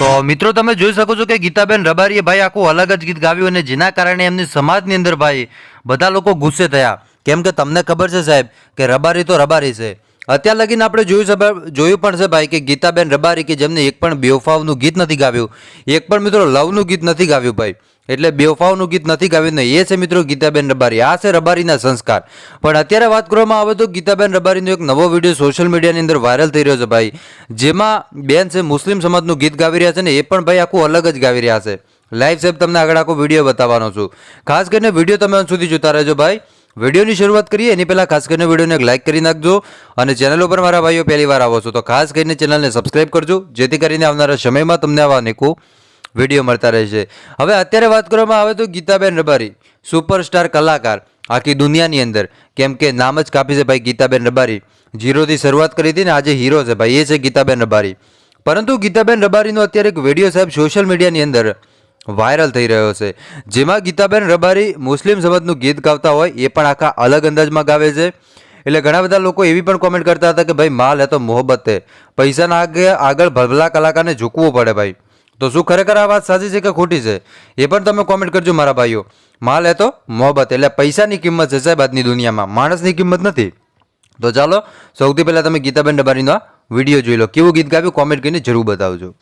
મિત્રો, તમે જોઈ શકો છો કે ગીતાબેન રબારીએ ભાઈ આખું અલગ જ ગીત ગાવ્યું અને જેના કારણે એમની સમાજની અંદર ભાઈ બધા લોકો ગુસ્સે થયા. કેમ કે તમને ખબર છે સાહેબ કે રબારી તો રબારી છે. અત્યાર લગીને આપણે જોયું છે જોયું પણ છે ભાઈ કે ગીતાબેન રબારી કે જેમને એક પણ બેવફાવનું ગીત નથી ગાવ્યું, એક પણ મિત્રો લવનું ગીત નથી ગાવ્યું ભાઈ. એટલે બેવફાવનું ગીત નથી ગાવ્યું ને એ છે મિત્રો ગીતાબેન રબારી. આ છે રબારીના સંસ્કાર. પણ અત્યારે વાત કરવામાં આવે તો ગીતાબેન રબારીનો એક નવો વીડિયો સોશિયલ મીડિયાની અંદર વાયરલ થઈ રહ્યો છે ભાઈ. જેમાં બેન છે મુસ્લિમ સમાજનું ગીત ગાવી રહ્યા છે ને એ પણ ભાઈ આખું અલગ જ ગાવી રહ્યા છે. લાઈવ સાહેબ, તમને આગળ આખો વીડિયો બતાવવાનો છું. ખાસ કરીને વીડિયો તમે અંત સુધી જોતા રહેજો ભાઈ. વિડીયોની શરૂઆત કરીએ, એની પહેલાં ખાસ કરીને વિડીયોને એક લાઇક કરી નાખજો અને ચેનલ ઉપર મારા ભાઈઓ પહેલી વાર આવો છો તો ખાસ કરીને ચેનલને સબસ્ક્રાઈબ કરજો, જેથી કરીને આવનારા સમયમાં તમને આવા અનેકો વીડિયો મળતા રહેશે. હવે અત્યારે વાત કરવામાં આવે તો ગીતાબેન રબારી સુપરસ્ટાર કલાકાર, આખી દુનિયાની અંદર. કેમ કે નામ જ કાપી છે ભાઈ ગીતાબેન રબારી. જીરોથી શરૂઆત કરી હતી ને આજે હીરો છે ભાઈ, એ છે ગીતાબેન રબારી. પરંતુ ગીતાબેન રબારીનો અત્યારે એક વીડિયો સાહેબ સોશિયલ મીડિયાની અંદર વાયરલ થઈ રહ્યો છે. જેમાં ગીતાબેન રબારી મુસ્લિમ સમાજનું ગીત ગાતા હોય એ પણ આખા અલગ અંદાજમાં ગાવે છે. એટલે ઘણા બધા લોકો એવી પણ કોમેન્ટ કરતા હતા કે ભાઈ, માલ હે તો મોહબ્બત હે પૈસાના આગળ આગળ ભલભલા કલાકારને ઝૂકવું પડે ભાઈ. તો શું ખરેખર આ વાત સાચી છે કે ખોટી છે? એ પણ તમે કોમેન્ટ કરજો મારા ભાઈઓ. માલ હે તો મોહબ્બત એટલે પૈસાની કિંમત છે સાહેબ આજની દુનિયામાં. માણસની કિંમત નથી. તો ચાલો, સૌથી પહેલાં તમે ગીતાબેન ડબારીનો આ વીડિયો જોઈ લો. કેવું ગીત ગાવ્યું? કોમેન્ટ કરીને જરૂર બતાવજો.